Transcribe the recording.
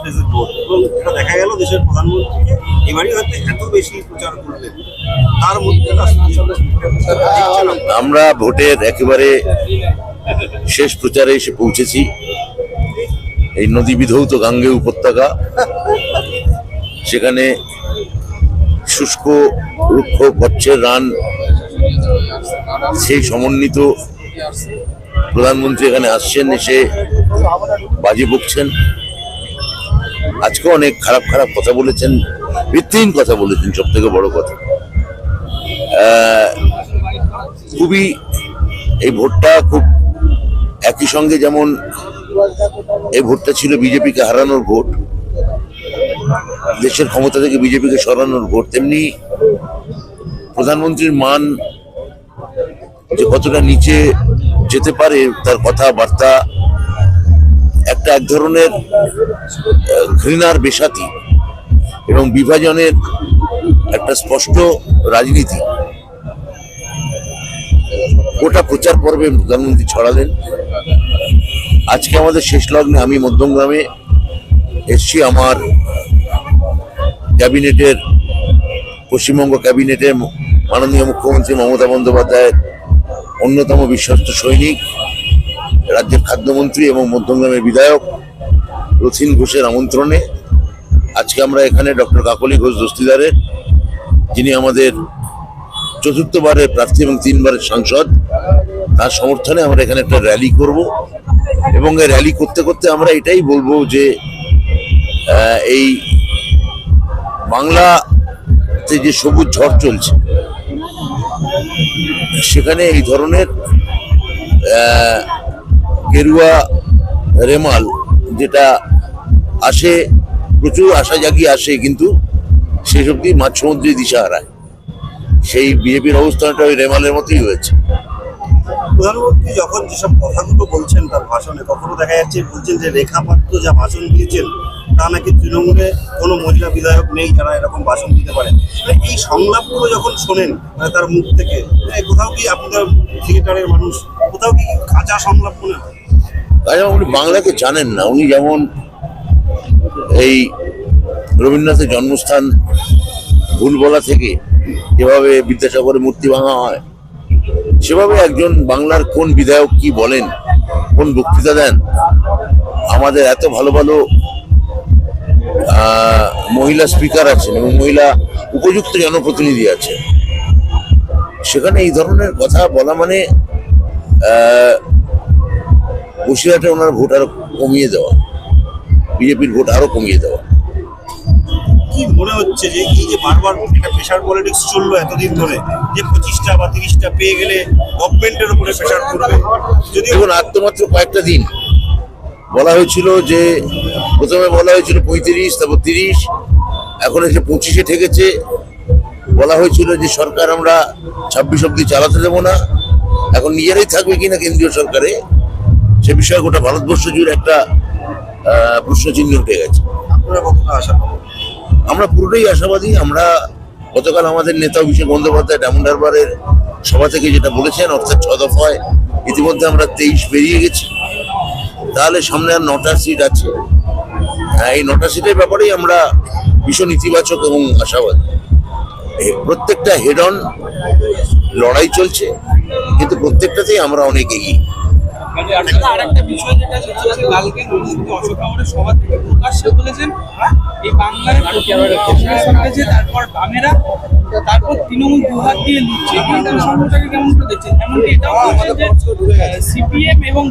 ফেজের ভোট এবং এটা দেখা গেল দেশের প্রধানমন্ত্রীকে এবারই হয়তো এত বেশি প্রচার করলেন তার মধ্যে আমরা ভোটের একেবারে শেষ প্রচারে এসে পৌঁছেছি। এই নদী বিধৌত গাঙ্গে উপত্যকা। সেখানে শুষ্ক, রুক্ষ কচ্ছের রান, সেই সমন্বিত প্রধানমন্ত্রী এখানে আসছেন, এসে বাজি বকছেন। আজকে অনেক খারাপ খারাপ কথা বলেছেন ভিত্তিহীন কথা বলেছেন সব থেকে বড় কথা। খুবই এই ভোটটা খুব একই সঙ্গে যেমন এই ভোটটা ছিল বিজেপিকে হারানোর ভোট, দেশের ক্ষমতা থেকে বিজেপিকে সরানোর ভোট, তেমনি প্রধানমন্ত্রীর মান যে কতটা নিচে যেতে পারে তার কথাবার্তা একটা এক ধরনের ঘৃণার বেসাতি এবং বিভাজনের একটা স্পষ্ট রাজনীতি। গোটা প্রচার পর্বে প্রধানমন্ত্রী ছড়ালেন। আজকে আমাদের শেষ লগ্নে আমি মধ্যমগ্রামে এসছি। আমার ক্যাবিনেটের, পশ্চিমবঙ্গ ক্যাবিনেটের মাননীয় মুখ্যমন্ত্রী মমতা বন্দ্যোপাধ্যায়ের অন্যতম বিশ্বস্ত সৈনিক। রাজ্যের খাদ্যমন্ত্রী এবং মধ্যমগ্রামের বিধায়ক রথিন ঘোষের আমন্ত্রণে আজকে আমরা এখানে ডক্টর কাকলি ঘোষ দস্তিদারের, যিনি আমাদের চতুর্থবারের প্রার্থী এবং তিনবারের সাংসদ, তার সমর্থনে আমরা এখানে একটা র্যালি করব। এবং এই র্যালি করতে করতে আমরা এটাই বলব যে এই বাংলাতে যে সবুজ ঝড় চলছে, সেখানে এই ধরনের গেরুয়া রেমাল, যেটা আসে, প্রচুর আশা জাগিয়ে আসে, কিন্তু সেই সবটি মাঝ সমুদ্রে দিশা হারায়। সেই বিজেপির অবস্থানটা ওই রেমালের মতোই হয়েছে। প্রধানমন্ত্রী যখন যেসব কথাগুলো বলছেন তার ভাষণে, কখনো দেখা যাচ্ছে বলছেন যে রেখা পাত্র যা ভাষণ দিয়েছেন, তা নাকি তৃণমূলে কোনো মহিলা বিধায়ক নেই যারা এরকম ভাষণ দিতে পারেন? মানে এই সংলাপগুলো যখন শোনেন মানে তার মুখ থেকে কোথাও কি আপনাদের থিয়েটারের মানুষ, কোথাও কি কাঁচা সংলাপ মনে হয়? উনি বাংলাকে জানেন না। উনি যেমন এই রবীন্দ্রনাথের জন্মস্থান ভুল বলা থেকে যেভাবে বিদ্যাসাগরের মূর্তি ভাঙা হয়, সেভাবে একজন বাংলার কোন বিধায়ক কি বলেন, কোন বক্তৃতা দেন, আমাদের এত ভালো ভালো মহিলা স্পিকার আছেন এবং মহিলা উপযুক্ত জনপ্রতিনিধি আছেন। সেখানে এই ধরনের কথা বলা মানে বসিরহাটে ওনার ভোট আরও কমিয়ে দেওয়া। বিজেপির ভোট আরও কমিয়ে দেওয়া। কি মনে হচ্ছে যে এই যে বারবার একটা প্রেশার পলিটিক্স চলল এতদিন ধরে যে পঁচিশটা বা তিরিশটা পেয়ে গেলে গভর্নমেন্টের উপরে প্রেশার যদি কয়েকটা দিন। বলা হয়েছিল যে প্রথমে বলা হয়েছিল পঁয়ত্রিশ তারপর তিরিশ এখন এসে পঁচিশে ঠেকেছে বলা হয়েছিল যে সরকার আমরা ছাব্বিশ অব্দি চালাতে দেবো না। এখন নিজেরাই থাকবে কিনা কেন্দ্রীয় সরকারে সে বিষয়ে গোটা ভারতবর্ষ জুড়ে একটা প্রশ্নচিহ্ন উঠে গেছে। আমরা পুরোটাই আশাবাদী। আমরা গতকাল আমাদের নেতা অভিষেক বন্দ্যোপাধ্যায় ডায়মন্ড হারবারের সভা থেকে যেটা বলেছেন অর্থাৎ ছ দফায় ইতিমধ্যে আমরা তেইশ পেরিয়ে গেছি। তাহলে সামনে আর নটা সিট আছে। হ্যাঁ, এই নটা সিটের ব্যাপারেই আমরা ভীষণ ইতিবাচক এবং আশাবাদী। প্রত্যেকটা হেড অন লড়াই চলছে কিন্তু প্রত্যেকটাতেই আমরা অনেক এগিয়ে। আরেকটা বিষয় যেটা সেটা কালকে নরেন্দ্র অশোক আমাদের সভা থেকে প্রকাশ্যে বলেছেন এই বাংলার প্রথমে কংগ্রেস হয়েছে তারপর তারপর তৃণমূল দুহাত দিয়ে লুটছে এই সম্পর্কটাকে কেমন করে দেখছেন? এমনকি এটাও সিপিএম এবং